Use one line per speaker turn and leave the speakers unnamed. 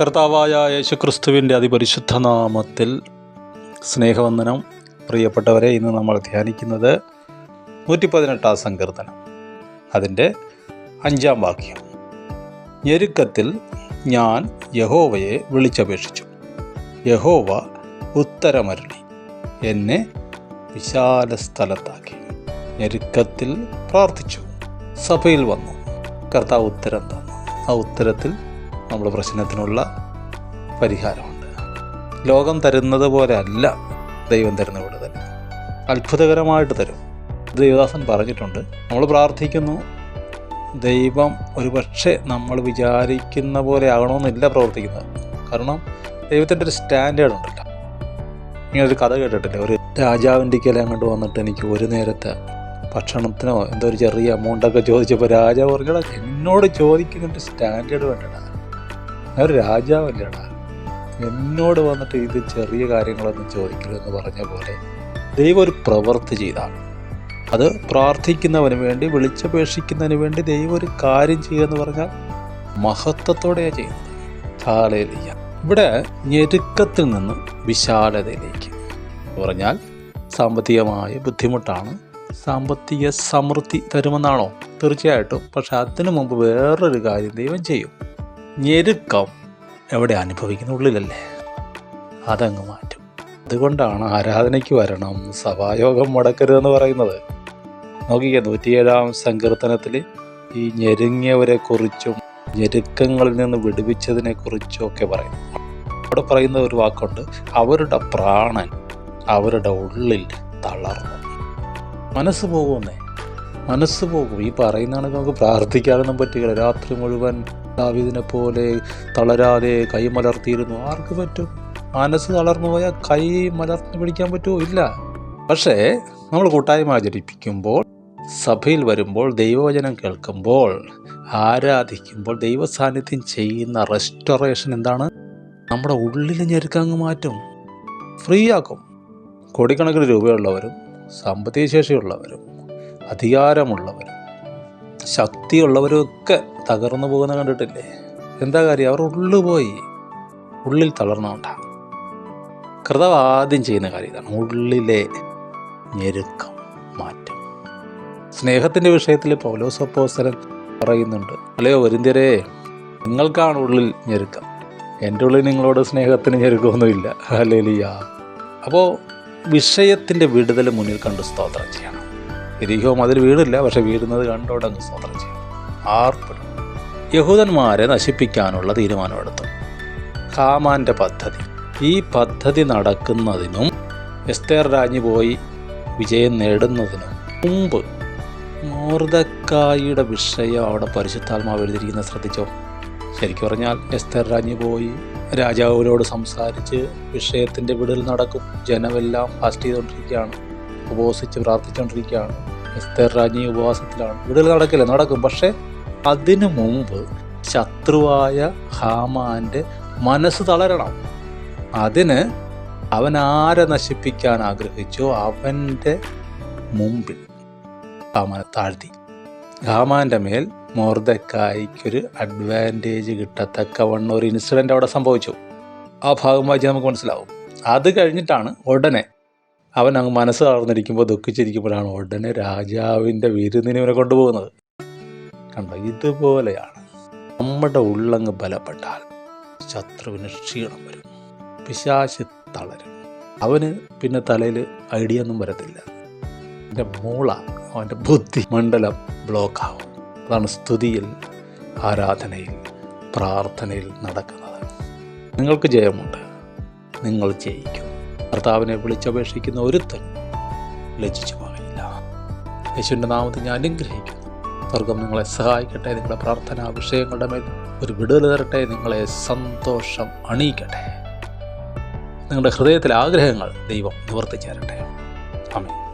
കർത്താവായ യേശുക്രിസ്തുവിന്റെ അതിപരിശുദ്ധ നാമത്തിൽ സ്നേഹവന്ദനം. പ്രിയപ്പെട്ടവരെ ഇന്ന് നമ്മൾ ധ്യാനിക്കുന്നത് നൂറ്റി പതിനെട്ടാം സങ്കീർത്തനം. അതിന്റെ അഞ്ചാം വാക്യം. ഞെരുക്കത്തിൽ ഞാൻ യഹോവയെ വിളിച്ചപേക്ഷിച്ചു. യഹോവ ഉത്തരമരുളി. എന്നെ വിശാല സ്ഥലത്താക്കി ഞെരുക്കത്തിൽ പ്രാർത്ഥിച്ചു. സഭയിൽ വന്നു. കർത്താവ് ഉത്തരം തന്നു. ആ ഉത്തരത്തിൽ നമ്മുടെ പ്രശ്നത്തിനുള്ള പരിഹാരമുണ്ട്. ലോകം തരുന്നത് പോലെ അല്ല ദൈവം തരുന്ന തന്നെ. അത്ഭുതകരമായിട്ട് തരും. ദൈവദാസൻ പറഞ്ഞിട്ടുണ്ട് നമ്മൾ പ്രാർത്ഥിക്കുന്നു. ദൈവം ഒരുപക്ഷെ നമ്മൾ വിചാരിക്കുന്ന പോലെ ആകണമെന്നില്ല പ്രവർത്തിക്കുന്നത്. കാരണം ദൈവത്തിന്റെ ഒരു സ്റ്റാൻഡേർഡ് ഉണ്ടല്ലോ. ഇങ്ങനെ ഒരു കഥ കേട്ടിട്ടില്ലേ? ഒരു രാജാവിന്റെ കല അങ്ങോട്ട് വന്നിട്ട് എനിക്ക് ഒരു നേരത്തെ ഭക്ഷണത്തിനോ എന്തോ ഒരു ചെറിയ എമൗണ്ടൊക്കെ ചോദിച്ചപ്പോൾ രാജാവ് പറഞ്ഞടാ എന്നോട് ചോദിക്കുന്നൊരു സ്റ്റാൻഡേർഡ് വേണ്ടടാ. ഒരു രാജാവല്ലേടാ. എന്നോട് വന്നിട്ട് ഇത് ചെറിയ കാര്യങ്ങളൊന്നും ചോദിക്കരുതെന്ന് പറഞ്ഞ പോലെ ദൈവം ഒരു പ്രവൃത്തി ചെയ്താണ്. അത് പ്രാർത്ഥിക്കുന്നവന് വേണ്ടി വിളിച്ചപേക്ഷിക്കുന്നതിന് വേണ്ടി ദൈവം ഒരു കാര്യം ചെയ്യുക പറഞ്ഞാൽ മഹത്വത്തോടെയാണ് ചെയ്യുന്നത്. കാലയിലിയ ഇവിടെ ഞെരുക്കത്തിൽ നിന്ന് വിശാലതയിലേക്ക് പറഞ്ഞാൽ സാമ്പത്തികമായ ബുദ്ധിമുട്ടാണ്. സാമ്പത്തിക സമൃദ്ധി തരുമെന്നാണോ? തീർച്ചയായിട്ടും. പക്ഷെ അതിനു മുമ്പ് വേറൊരു കാര്യം ദൈവം ചെയ്യും. ഞെരുക്കം എവിടെ അനുഭവിക്കുന്ന ഉള്ളിലല്ലേ? അതങ്ങ് മാറ്റും. അതുകൊണ്ടാണ് ആരാധനയ്ക്ക് വരണം സഭായോഗം മുടക്കരുതെന്ന് പറയുന്നത്. നോക്കിക്കേ നൂറ്റിയേഴാം സങ്കീർത്തനത്തിൽ ഈ ഞെരുങ്ങിയവരെ കുറിച്ചും ഞെരുക്കങ്ങളിൽ നിന്ന് വിടുവിച്ചതിനെ കുറിച്ചും ഒക്കെ പറയുന്നു. അവിടെ പറയുന്ന ഒരു വാക്കുണ്ട് അവരുടെ പ്രാണൻ അവരുടെ ഉള്ളിൽ തളർന്നു. മനസ്സ് പോകുമെന്നേ മനസ്സ് പോകും. ഈ പറയുന്നതാണെങ്കിൽ നമുക്ക് പ്രാർത്ഥിക്കാനൊന്നും പറ്റുകയില്ല രാത്രി മുഴുവൻ ദാവീദിനെ പോലെ തളരാതെ കൈ മലർത്തിയിരുന്നു. ആർക്ക് പറ്റും? മനസ്സ് തളർന്നു പോയാൽ കൈ മലർത്തി പിടിക്കാൻ പറ്റുമോ? ഇല്ല. പക്ഷേ നമ്മൾ കൂട്ടായ്മ ആചരിപ്പിക്കുമ്പോൾ സഭയിൽ വരുമ്പോൾ ദൈവവചനം കേൾക്കുമ്പോൾ ആരാധിക്കുമ്പോൾ ദൈവ സാന്നിധ്യം ചെയ്യുന്ന റെസ്റ്റോറേഷൻ എന്താണ്? നമ്മുടെ ഉള്ളിലെ ഞെരുക്കങ്ങ് മാറ്റും. ഫ്രീ ആക്കും. കോടിക്കണക്കിന് രൂപയുള്ളവരും സാമ്പത്തിക ശേഷിയുള്ളവരും അധികാരമുള്ളവരും ശക്തിയുള്ളവരും ഒക്കെ തകർന്നു പോകുന്ന കണ്ടിട്ടില്ലേ? എന്താ കാര്യം? അവർ ഉള്ളു പോയി ഉള്ളിൽ തളർന്നുകൊണ്ടാണ് കർത്താവ് ആദ്യം ചെയ്യുന്ന കാര്യം ഇതാണ്. ഉള്ളിലെ ഞെരുക്കം മാറ്റം. സ്നേഹത്തിന്റെ വിഷയത്തിൽ പൗലോസ് അപ്പോസ്തലൻ പറയുന്നുണ്ട് അല്ലയോ വരുന്തിരേ നിങ്ങൾക്കാണ് ഉള്ളിൽ ഞെരുക്കം. എന്റെ ഉള്ളിൽ നിങ്ങളോട് സ്നേഹത്തിന് ഞെരുക്കമൊന്നുമില്ല. അല്ലേലിയ അപ്പോൾ വിഷയത്തിന്റെ വിടുതൽ മുന്നിൽ കണ്ട് സ്തോത്രം ചെയ്യണം. എരിഹോ അതിൽ വീടില്ല പക്ഷെ വീടുന്നത് കണ്ടോടങ്ങ് സ്തോത്രം ചെയ്യും. ആർപ്പിടും. യഹൂദന്മാരെ നശിപ്പിക്കാനുള്ള തീരുമാനമെടുത്തു. ഹാമാന്റെ പദ്ധതി. ഈ പദ്ധതി നടക്കുന്നതിനും എസ്തേർ രാജ്ഞി പോയി വിജയം നേടുന്നതിനും മുമ്പ് മോർദക്കായിയുടെ വിഷയം അവിടെ പരിശുദ്ധാത്മാവ് എഴുതിയിരിക്കുന്നത് ശ്രദ്ധിച്ചോ? ശരിക്കും പറഞ്ഞാൽ എസ്തർ രാജ്ഞി പോയി രാജാവിനോട് സംസാരിച്ച് വിഷയത്തിന്റെ വിടൽ നടക്കും. ജനമെല്ലാം ഫാസ്റ്റ് ചെയ്തുകൊണ്ടിരിക്കുകയാണ്. ഉപവസിച്ച് പ്രാർത്ഥിച്ചുകൊണ്ടിരിക്കുകയാണ്. എസ്തേർ രാജ്ഞി ഉപവാസത്തിലാണ്. വീടുകൾ നടക്കില്ല നടക്കും. പക്ഷേ അതിനു മുമ്പ് ശത്രുവായ ഹാമാന്റെ മനസ്സ് തളരണം. അതിന് അവൻ ആരെ നശിപ്പിക്കാൻ ആഗ്രഹിച്ചോ അവന്റെ മുമ്പിൽ ഹാമാനെ താഴ്ത്തി. ഹാമാന്റെ മേൽ മോർദക്കായിക്കൊരു അഡ്വാന്റേജ് കിട്ടത്തക്കവണ്ണം ഒരു ഇൻസിഡന്റ് അവിടെ സംഭവിച്ചു. ആ ഭാഗം വായിച്ച് നമുക്ക് മനസ്സിലാവും. അത് കഴിഞ്ഞിട്ടാണ് ഉടനെ അവൻ അങ്ങ് മനസ്സ് തളർന്നിരിക്കുമ്പോൾ ദുഃഖിച്ചിരിക്കുമ്പോഴാണ് ഉടനെ രാജാവിന്റെ വിരുന്നിന് ഇവനെ കൊണ്ടുപോകുന്നത്. കണ്ടോ? ഇതുപോലെയാണ്. നമ്മുടെ ഉള്ളങ്ങ് ബലപ്പെട്ടാൽ ശത്രുവിന് ക്ഷീണം വരും. പിശാശ് തളരും. അവന് പിന്നെ തലയിൽ ഐഡിയ ഒന്നും വരത്തില്ല. അവന്റെ മൂള അവന്റെ ബുദ്ധി മണ്ഡലം ബ്ലോക്കാവും. അതാണ് സ്തുതിയിൽ ആരാധനയിൽ പ്രാർത്ഥനയിൽ നടക്കുന്നത്. നിങ്ങൾക്ക് ജയമുണ്ട്. നിങ്ങൾ ജയിക്കും. കർത്താവിനെ വിളിച്ചപേക്ഷിക്കുന്ന ഒരുത്തൻ ലജ്ജിച്ചു പോകില്ല യേശുവിന്റെ നാമത്തിൽ ഞാൻ അനുഗ്രഹിക്കുന്നു. സ്വർഗം നിങ്ങളെ സഹായിക്കട്ടെ. നിങ്ങളുടെ പ്രാർത്ഥനാ വിഷയങ്ങളുടെ മേൽ ഒരു വിടുതൽ തരട്ടെ. നിങ്ങളെ സന്തോഷം അണിയിക്കട്ടെ. നിങ്ങളുടെ ഹൃദയത്തിലെ ആഗ്രഹങ്ങൾ ദൈവം നിവർത്തിച്ചേരട്ടെ. ആമേൻ.